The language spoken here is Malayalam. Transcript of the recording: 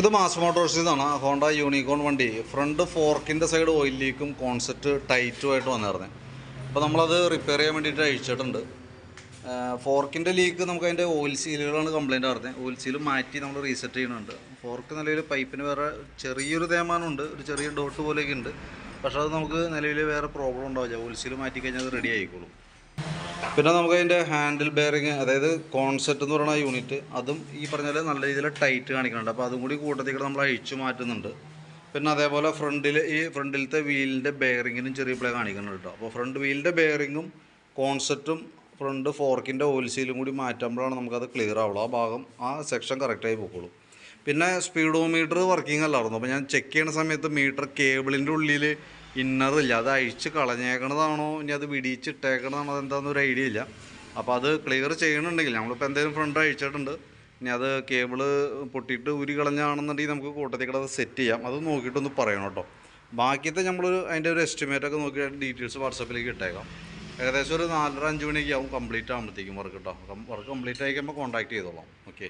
ഇത് മാസ് മോട്ടോഴ്സിൽ നിന്നാണ് ഹോണ്ട യൂണിക്കോൺ വണ്ടി. ഫ്രണ്ട് ഫോർക്കിന്റെ സൈഡ് ഓയിൽ ലീക്കും കോൺസെപ്റ്റ് ടൈറ്റുമായിട്ട് വന്നിരുന്നത് അപ്പോൾ നമ്മളത് റിപ്പയർ ചെയ്യാൻ വേണ്ടിയിട്ട് അഴിച്ചിട്ടുണ്ട്. ഫോർക്കിന്റെ ലീക്ക് നമുക്ക് അതിന്റെ ഓയിൽ സീലുകളാണ് കംപ്ലയിന്റ് പറഞ്ഞത് ഓയിൽ സീൽ മാറ്റി നമ്മൾ റീസെറ്റ് ചെയ്യുന്നുണ്ട്. ഫോർക്ക് നിലവിൽ പൈപ്പിന് വേറെ ചെറിയൊരു തേമാനമുണ്ട്. ഒരു ചെറിയ ഡോട്ട് പോലെയൊക്കെ ഉണ്ട്. പക്ഷേ അത് നമുക്ക് നിലവിൽ വേറെ പ്രോബ്ലം ഉണ്ടാവില്ല. ഓയിൽ സീൽ മാറ്റി കഴിഞ്ഞാൽ അത് റെഡി ആയിക്കോളും. പിന്നെ നമുക്ക് അതിന്റെ ഹാൻഡിൽ ബെയറിങ് അതായത് കോൺസെപ്റ്റ് എന്ന് പറയുന്ന യൂണിറ്റ് അതും ഈ പറഞ്ഞാൽ നല്ല രീതിയിൽ ടൈറ്റ് കാണിക്കുന്നുണ്ട്. അപ്പോൾ അതും കൂടി കൂട്ടത്തിൽ നമ്മൾ അഴിച്ചു മാറ്റുന്നുണ്ട്. പിന്നെ അതേപോലെ ഫ്രണ്ടിൽ ഈ ഫ്രണ്ടിലത്തെ വീലിന്റെ ബെയറിങ്ങിനും ചെറിയ പ്ലേ കാണിക്കുന്നുണ്ട് കേട്ടോ അപ്പോൾ ഫ്രണ്ട് വീലിന്റെ ബെയറിങ്ങും കോൺസെപ്റ്റും ഫ്രണ്ട് ഫോർക്കിന്റെ ഓയിൽ സീലും കൂടി മാറ്റുമ്പോഴാണ് നമുക്കത് ക്ലിയർ ആവുള്ളൂ. ആ ഭാഗം ആ സെക്ഷൻ കറക്റ്റായി പോയിക്കോളും പിന്നെ സ്പീഡോമീറ്റർ വർക്കിംഗ് അല്ലായിരുന്നു. അപ്പോൾ ഞാൻ ചെക്ക് ചെയ്യുന്ന സമയത്ത് മീറ്റർ കേബിളിന്റെ ഉള്ളിൽ ഇന്നർ ഇല്ല അത് അഴിച്ച് കളഞ്ഞേക്കണതാണോ? ഇനി അത് വിടിയിച്ചിട്ടേക്കണതാണോ? അതെന്താണെന്ന് ഒരു ഐഡിയ ഇല്ല. അപ്പോൾ അത് ക്ലിയർ ചെയ്യണമെന്നുണ്ടെങ്കിൽ നമ്മളിപ്പോൾ എന്തെങ്കിലും ഫ്രണ്ട് അഴിച്ചിട്ടുണ്ട്. ഇനി അത് കേബിൾ പൊട്ടിയിട്ട് ഊരി കളഞ്ഞാണെന്നുണ്ടെങ്കിൽ നമുക്ക് കൂട്ടത്തിൽ കിടന്ന് സെറ്റ് ചെയ്യാം. അത് നോക്കിയിട്ടൊന്ന് പറയണം കേട്ടോ. ബാക്കിയത്തെ നമ്മൾ അതിന്റെ ഒരു എസ്റ്റിമേറ്റ് ഒക്കെ നോക്കി ഡീറ്റെയിൽസ് വാട്സപ്പിലേക്ക് ഇട്ടേക്കാം. ഏകദേശം ഒരു നാലര അഞ്ച് മണിയൊക്കെ ആവും കംപ്ലീറ്റ് ആകുമ്പോഴത്തേക്കും വർക്ക് കേട്ടോ വർക്ക് കംപ്ലീറ്റ് ആയി കഴിയുമ്പോൾ കോൺടാക്ട് ചെയ്തോളാം. ഓക്കെ